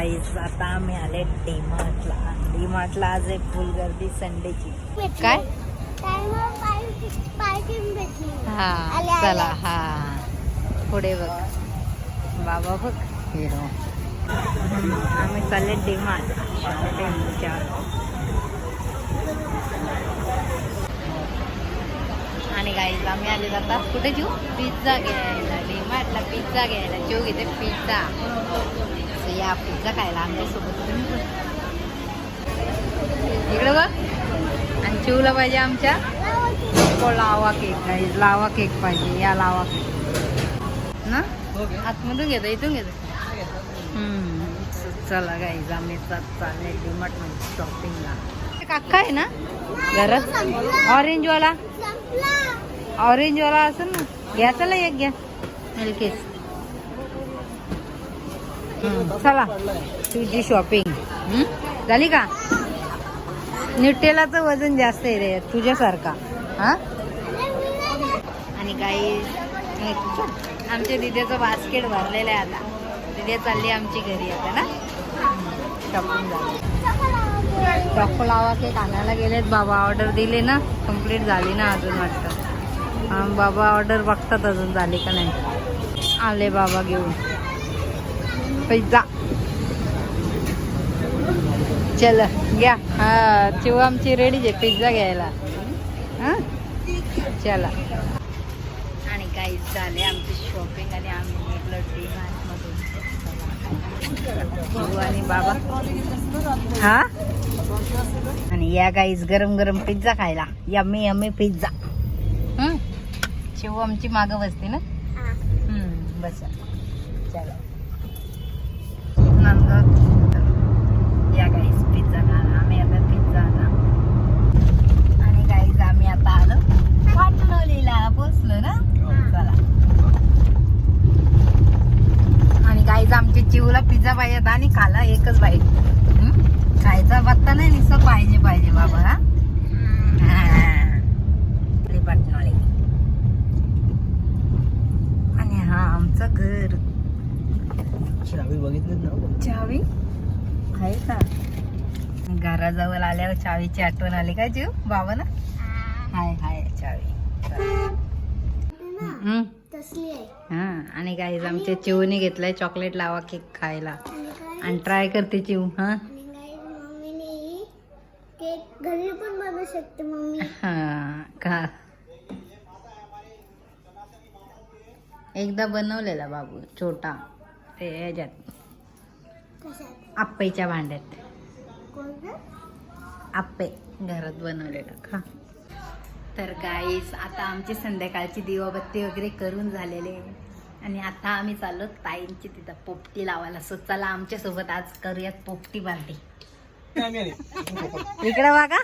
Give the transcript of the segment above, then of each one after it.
Guys आता आम्ही आले डीमार्टला. डीमार्टला आज आहे फुल गर्दी संडेची. काय? हा. चला हा. पुढे बघ. बाबा बघ. हिरो. आम्ही चालले डीमार्ट. टेम्पूच्या आणि गाईज आम्ही आले जातात कुठे जीव? पिझ्झा घ्यायला. डीमार्टला पिझ्झा घ्यायला. जीव घेते पिझ्झा. So, या पिझ्झा खायला आमच्यासोबत. इकडे बघ. आणि चिवला पाहिजे आमच्या. तो लावा केक गाईज लावा केक पाहिजे. या लावा केक. ना? आतमधून घेतो इथून घेतो चला गाईज आम्ही चालले डीमार्टमध्ये शॉपिंगला काका आहे ना? घरात? ऑरेंज वाला? ऑरेंज वाला असेल ना? घ्या चला एक घ्या. मिल्केस चला तुझी शॉपिंग झाली का? न्यूटेलाचं वजन जास्त आहे रे तुझ्यासारखा. हा? आणि काही आमच्या दिद्याचं बास्केट भरलेलं आहे आता. दिद्या चालली आमची घरी आता ना? शॉपिंग झाली चॉकोलावा केक आणायला गेलेत बाबा ऑर्डर दिली ना कंप्लीट झाली ना अजून वाटतं. बाबा ऑर्डर बघतात अजून झाली का नाही. आले बाबा घेऊन. पिझ्झा चल घ्या. हा चिव आमची रेडीच आहे पिझ्झा घ्यायला. हा? चला. आणि काही झाले आमची शॉपिंग आणि आम्ही निघलो डी आणि बाबा. हा? आणि या गाईस गरम गरम पिझ्झा खायला. यम्मी यम्मी पिझ्झा हम्म शिव आमची मागं बसते ना? हम्म बस. चला नंतर या गाईस पिझ्झा खायला आम्ही आता पिझ्झा आता आणि गाईस आम्ही आता आलो पोचलो ना? चला. आणि गाईज आमच्या चिवला पिझ्झा पाहिजे होता आणि खाला एकच बाईट? खायचा पत्ता नाही नुसतं पाहिजे पाहिजे बाबा हा? हा. आणि हा आमचं घर. चावी बघितलीच ना? चावी? आहे का? घराजवळ आल्यावर चावीची आठवण आली का जीव? बाबा ना हाय हाय चावी. हम्म. तसली आहे. हा आणि गाईज आमच्या चिवने घेतलाय चॉकलेट लावा केक खायला. आणि ट्राय करते चिव हा? आणि काय मम्मीने केक घरी पण बनवू शकते मम्मी. हा का एकदा बनवलेला बाबू छोटा. ते ह्याच्यात. आप्पेच्या भांड्यात. आप्पे घरात बनवलेलं खा. तर गाईस आता आमची संध्याकाळची दिवाबत्ती वगैरे करून झालेले आणि आता आम्ही चाललो ताईंची तिथं पोपटी लावायला. सो चला आमच्यासोबत आज करूयात पोपटी पार्टी. इकडं बघा.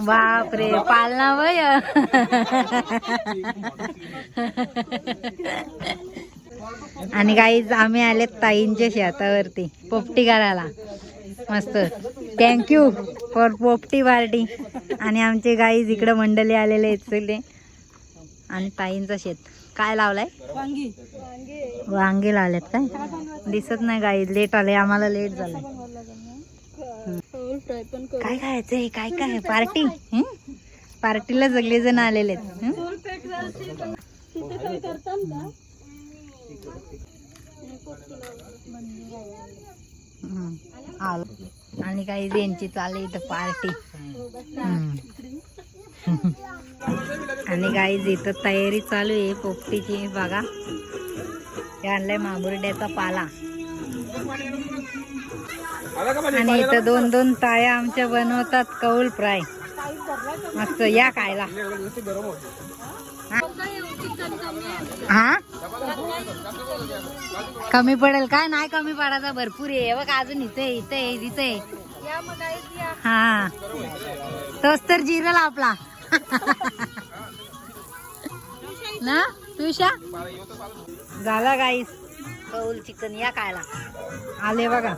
बापरे पालना वय. आणि गाईज आम्ही आले ताईंच्या शेतावरती पोपटी करायला. मस्त. थँक्यू फॉर पोपटी पार्टी आणि आमचे गाईज इकडे मंडळी आलेले आहेत आणि ताईंचं शेत. काय लावलाय? वांगी. वांगे लावलेत काय? दिसत नाही गाईज लेट आले. आम्हाला लेट करू काय खायचंय? काय काय? पार्टी पार्टीला सगळे जण आलेले आहेत. आलो. आणि काही यांची चालू इथं पार्टी. आणि काही इथं तयारी चालू आहे पोपटीची बघा. हे आणलंय मामुरड्याचा पाला. आणि इथं दोन दोन ताया आमच्या बनवतात कौल फ्राय. मस्त या खायला. हा? कमी पडेल. काय नाही कमी पडायचा भरपूर आहे. बघ अजून इथे इथे इथे. हा. तोच तर जिरल आपला. ना तुषा झाला गाईस कौल चिकन या खायला. आले बघा.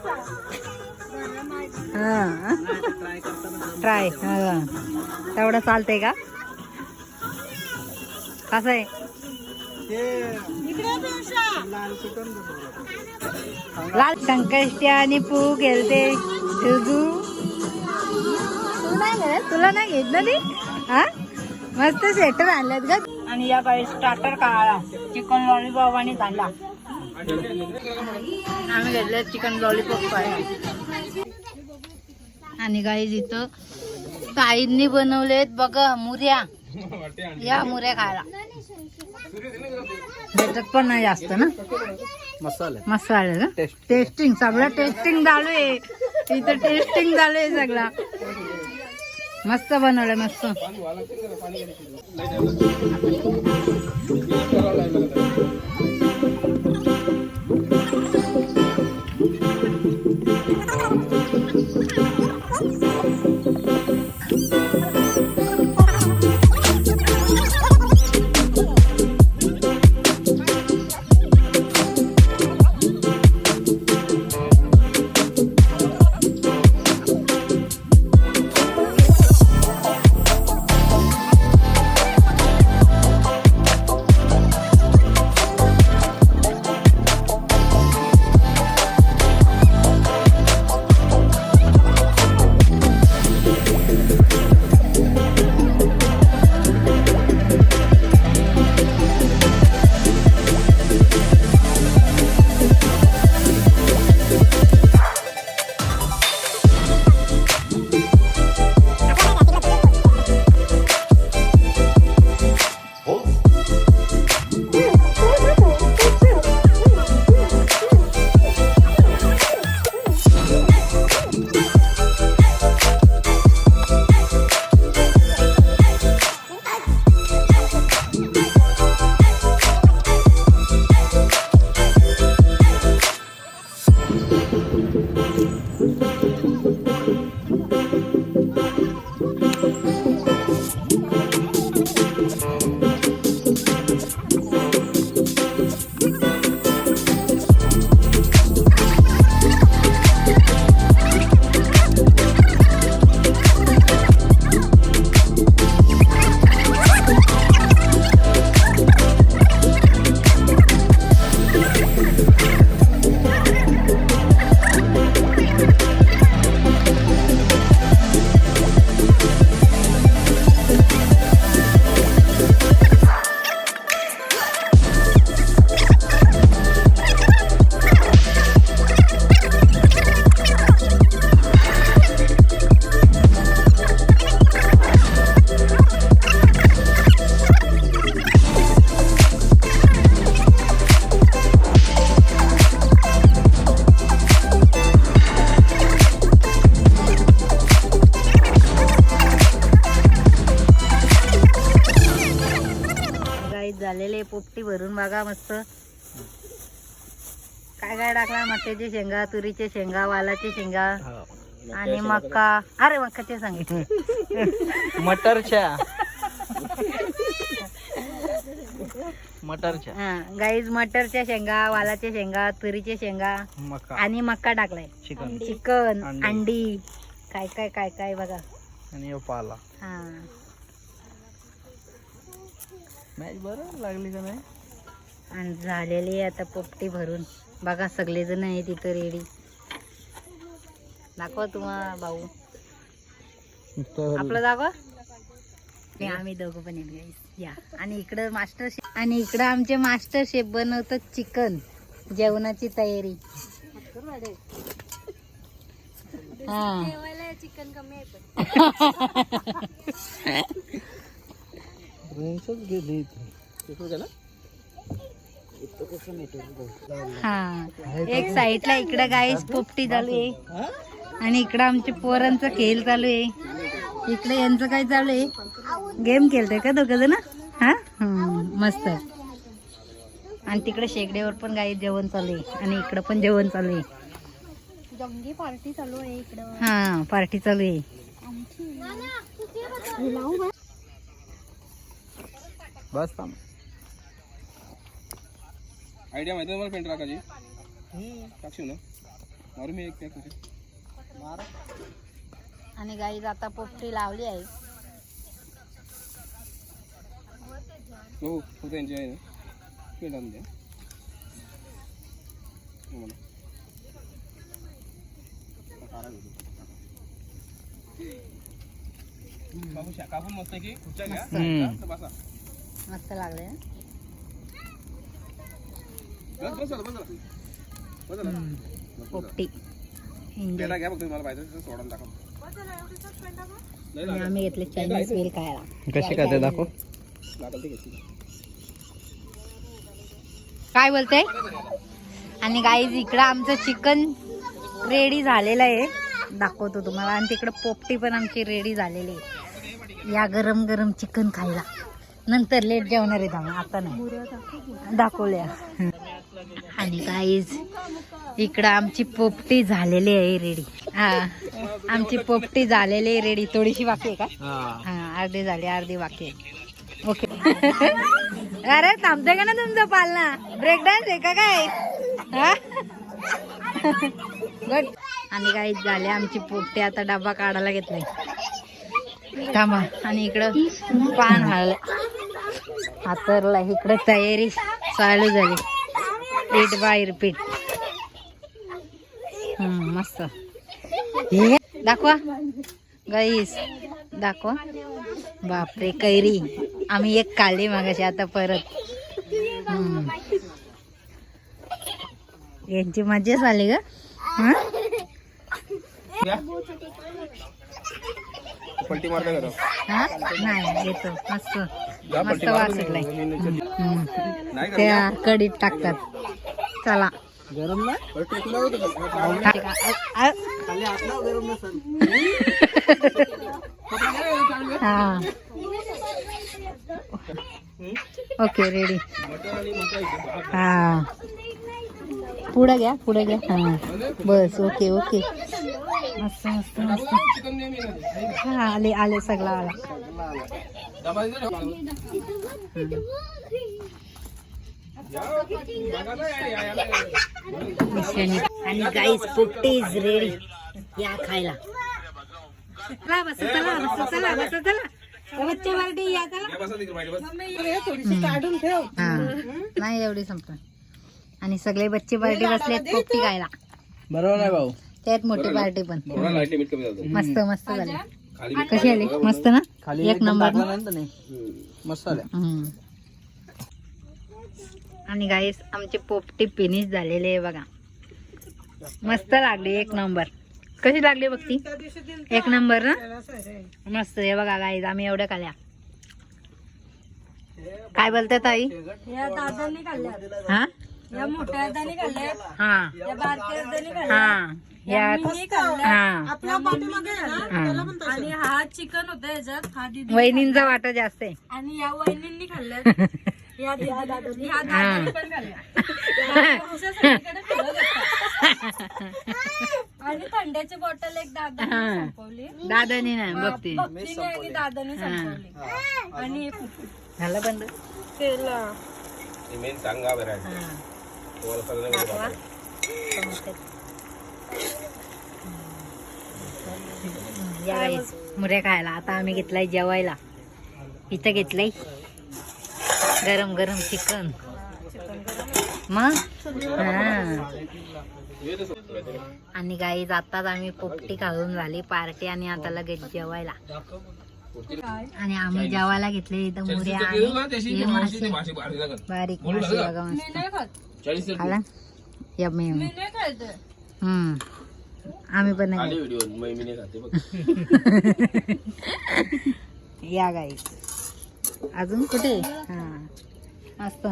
हा. ट्राय तेवढं चालतंय का? कसं आहे? लाल संकष्टी आणि पू गेलते. तुझू तू नाही घेत? तुला नाही घेत ना ती? हा? मस्त स्वेटर आणलेत ग. आणि या काही स्टार्टर काळा चिकन लॉलीपॉप आणि कांदा. आम्ही घेतले चिकन लॉलीपॉप आणि काही इथं ताईंनी बनवलेत बघा मुऱ्या. या मुऱ्या खायला त्याच्यात पण नाही जास्त ना? मसाले. मसाले ना? टेस्ट टेस्टिंग सगळं टेस्टिंग चालू आहे इथं टेस्टिंग आहे सगळं. मस्त बनवलंय मस्त. पोपटी भरून बघा मस्त. काय काय टाकला? मक्याचे शेंगा तुरीचे शेंगा वालाचे शेंगा आणि मक्का. अरे मक्काचे सांगितले. मटरच्या. मटरच्या. हा गाईज मटरच्या शेंगा वालाचे शेंगा तुरीचे शेंगा मका. आणि मक्का टाकलाय. चिकन. चिकन अंडी. काय काय काय काय बघा. आणि पाला. हा. मॅच बरं लागली का नाही? आणि झालेली आहे आता पोपटी भरून. बघा सगळेजण आहे तिथं रेडी दाखवा तुम्हा भाऊ. आपलं दाखवा. ते आम्ही दोघं पण येत. या. आणि इकडं मास्टर शेफ आणि इकडं आमचे मास्टर शेफ बनवतात चिकन जेवणाची तयारी. हा. चिकन कमी आहे रेंजच गेली इथं. गेला? हा. एक साईडला इकडं गाईस पोपटी चालू आहे. आणि इकडं आमच्या पोरांचा खेळ चालू आहे. इकडे यांचं काय चालू आहे? गेम खेळतोय का दोघं जण? हा? मस्त. आणि तिकडे शेगडीवर पण गाई जेवण चालू आहे. आणि इकडं पण जेवण चालू आहे. पार्टी चालू आहे इकडं. हा पार्टी चालू आहे. बस थांब. आयडिया माहिती मला पेंट टाकायची टाकशील ना? मारू मी एक पॅक आणि गाई आता पोपटी लावली आहे. हो हो त्यांची आहे. ना पेट आणून द्या हे कापून मस्त की? खुर्च्या घ्या. बसा. मस्त लागले. पोपटी मला. आम्ही घेतले चायनीज वेल खायला. कशी खाते दाखव. काय बोलते? आणि गाईज इकडं आमचं चिकन रेडी झालेलं आहे. दाखवतो तुम्हाला. आणि तिकडं पोपटी पण आमची रेडी झालेली आहे. या गरम गरम चिकन खायला. नंतर लेट जेवणार आहेत आम्ही आता नाही. दाखवल्या. आणि गाईज इकडं आमची पोपटी झालेली आहे रेडी हा आमची पोपटी झालेली आहे रेडी थोडीशी बाकी आहे का? हा. अर्धी झाली अर्धी बाकी आहे. ओके अरे थांबते का ना तुमचं पालना? ब्रेक डान्स आहे का काय? हा? गुड आणि काही झाले आमची पोपटी. आता डबा काढायला घेतलाय. थांबा. आणि इकडं पान हळलं हातरला इकडं तयारी चालू झाली. पीठ बाहेर पीठ हम्म मस्त. हे दाखवा. गाईस दाखवा. बापरे कैरी. आम्ही एक काढली मागाशी आता परत. यांची मजाच आली ग. हं? नाही येतो. मस्त. मस्त वास. सुटलाय? त्या कडीत टाकतात. चला. गरम हा. Okay ready. हा. पुढे घ्या पुढे घ्या. हा. बस ओके ओके. मस्त मस्त मस्त. हा आले आले सगळा आला. आणि गाईस पोपटी इज रेडी या खायला. चला बस चला बस चला बस चला. बच्चे पार्टी या चला. या, बसा तिकडे माहिती बस. नाही एवढी संपलं आणि सगळे बच्चे पार्टी बसलेत पोपटी खायला बरोबर आहे भाऊ. त्यात मोठी पार्टी पण. थोडा लाइट लिमिट कमी झालं मस्त मस्त झाली. खाली कशी आली? मस्त ना? खाली एक नंबर ना? मस्त आल्या हम्म. आणि गाईस आमची पोपटी फिनिश झालेली आहे बघा. मस्त लागली एक नंबर. कशी लागली बघ ती एक नंबर ना? मस्त हे बघा गाईस आम्ही एवढ्या खाल्या. काय बोलतात आई या दादांनी खाल्ल्या हा? या मोठ्या दादांनी खाल्ल्या हा. या बारक्या दादांनी खाल्ल्या हा. या मी खाल्ल्या. हा. आपल्या पाठीमागे आहे ना? हा. आणि हा चिकन होता याच्यात हा दिदी वहिनींचा वाटा जास्त आहे. आणि या वहिनींनी खाल्ल्या. या दादांनी ह्या दादांनी पण खाल्ल्या. अशा सगळीकडे फिरत होत्या. आणि थंड्याची बॉटल एक दादांनी हा. संपवली. दादानी नाही बघते. भक्तीने आणि दादांनी संपवली. आणि झालं बंद? केलं. मेन सांगा बरं आहे. हा. तुम्हाला सगळं. माहिती. मुऱ्या खायला. आता आम्ही घेतलाय जेवायला. इथं घेतलंय. गरम गरम चिकन. मग? हा. आणि गाई जातात आम्ही पोपटी खाऊन झाली. पार्टी आणि आता लगेच जेवायला. आणि आम्ही जेवायला घेतले इथं मुऱ्या लागल. बारीक मासे. बघा मी मस्त. खाला? हम्म. आम्ही पण नाही व्हिडिओ खाते. बघ. या गाई अजून कुठे? हा. मस्त.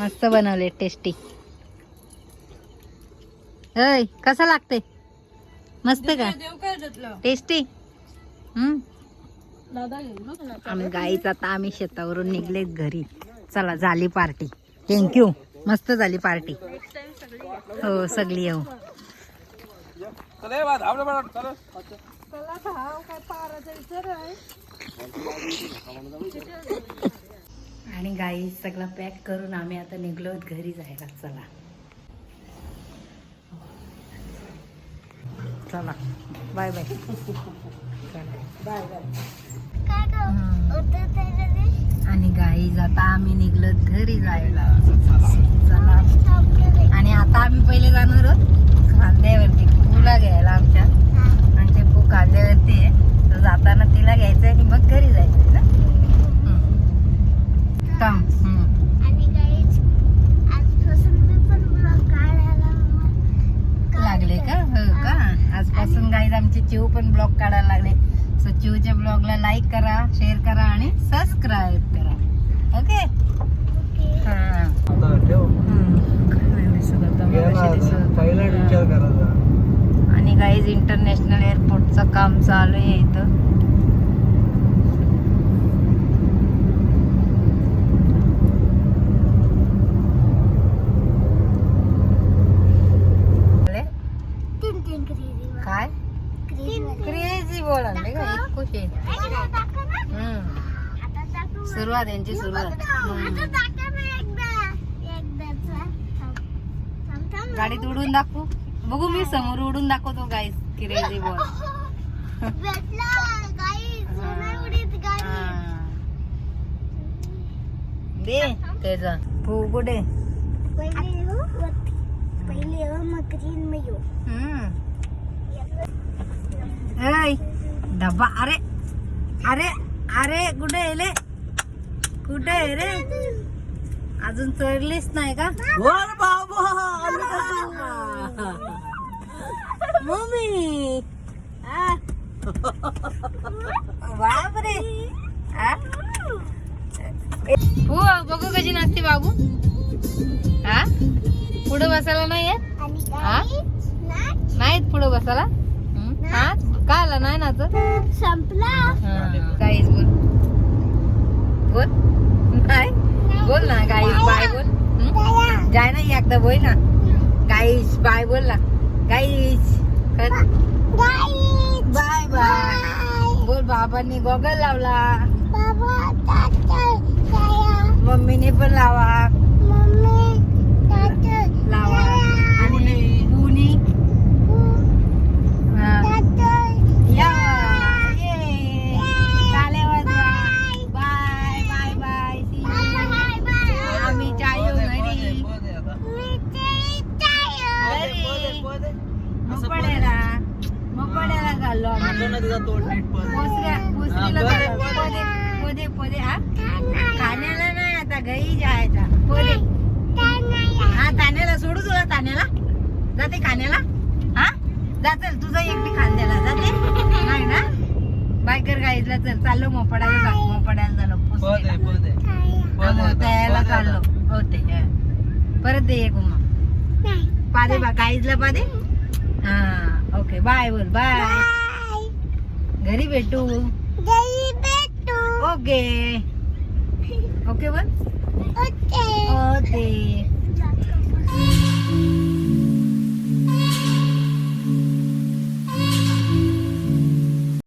मस्त बनवले टेस्टी होय कसं लागते मस्त का? देव काय घेतलं टेस्टी आम्ही गाईच आता आम्ही शेतावरून निघले घरी. चला झाली पार्टी थँक्यू मस्त झाली पार्टी हो सगळी येऊ. आणि गाई सगळं पॅक करून आम्ही आता निघलो घरी जायला. चला. चला. बाय बाय चला बाय बाय काय गं? हम्म. होतं त्याला ते? आणि गाईज आता आम्ही निघलो घरी जायला चला. आणि आता आम्ही पहिले जाणार आहोत खांद्यावरती पूला घ्यायला आमच्या. आणि ते पू खांद्यावरती आहे तर जाताना तिला घ्यायचं आणि मग घरी जायचं ना हम्म. थांब. हम्म. आणि guys, आजपासून मी पण vlog काढायला मग लागले का हो का आजपासून गाईज आमचे चिव पण ब्लॉग काढायला लागले सो चिवच्या ब्लॉगला लाईक करा शेअर करा आणि सबस्क्राईब करा ओके. हा आणि गाईज इंटरनॅशनल एअरपोर्टचं काम चालू आहे इथं आले? तीन तीन क्रेझी बॉल. काय तीन क्रेझी बॉल आणले का एक खुशी एकदा टाका ना. हम्म आता टाकू. सुरुवात यांची सुरुवात. गाडीत उडून दाखवू. बघू मी समोर उडून दाखवतो गाईज क्रेझी बॉल. दे कुठे? डब्बा अरे अरे अरे कुठे रे? कुठे आहे रे? अजून चढलीच नाही का? वर बाबा! मम्मी! आ. बापरे? हो बघू कशी नाचते बाबू. हा पुढे बसायला नाही येत हा? नाहीत पुढे बसायला? हं? का आला? नाही नाच संपला. काहीच बोल. बोल. बोल ना गाईस बाय. बोल? जाय ना एकदा बोल ना. गाईस बाय बोल ना. गाईस. Bye bye. बोल बाबांनी गॉगल लावला. मम्मीने पण लावा मम्मी टाटा लावा आणि पुनी या ये. टाळ्या वाजवा bye bye bye See you. आम्ही चायो घरी घरी मोपड्याला मोपड्याला चाललो आम्ही तुझा तोड नीट पण पोसऱ्या पोसरीला हा, चाललो बरं, पोदे पोदे पोदे हा ठाण्याला नाही आता घरी जायचा पोदे हा ठाण्याला सोडू तुला ठाण्याला जाते खाण्याला हा जाचल तुझं एकटी खांद्याला जाते. नाही ना? बायकर गाईजला चल चाललो मोपड्याला जा मोपड्याला झालो त्याला चाललो. होते हा. परत दे एक मग पादे बा गाईजला पादे. हा ओके बाय बोल बाय. घरी भेटू. ओके. ओके बोल. ओके.